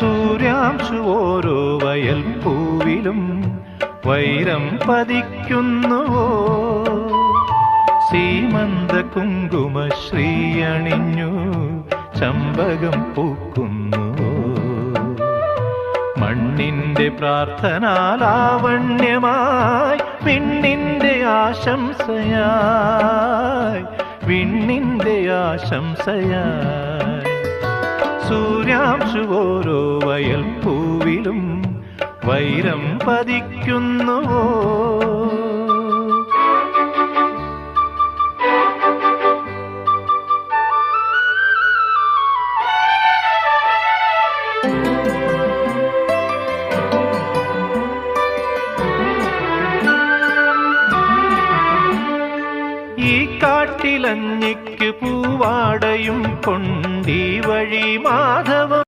സൂര്യാംശു ഓരോ വയൽ പൂവിലും വൈരം പതിക്കുന്നുവോ? സീമന്ത കുങ്കുമ ശ്രീയണിഞ്ഞു ചമ്പകം പൂക്കുന്നുവോ? മണ്ണിന്റെ പ്രാർത്ഥനാലാവണ്യമായി വിണ്ണിന്റെ ആശംസയായി വിണ്ണിന്റെ ആശംസയായി. സൂര്യാംശു ഓരോ വയൽ പൂവിലും വൈരം പതിക്കുന്നുവോ? ഈ കാട്ടിലഞ്ഞിക്ക് പൂവാടയും കൊണ്ടീ വഴി മാധവം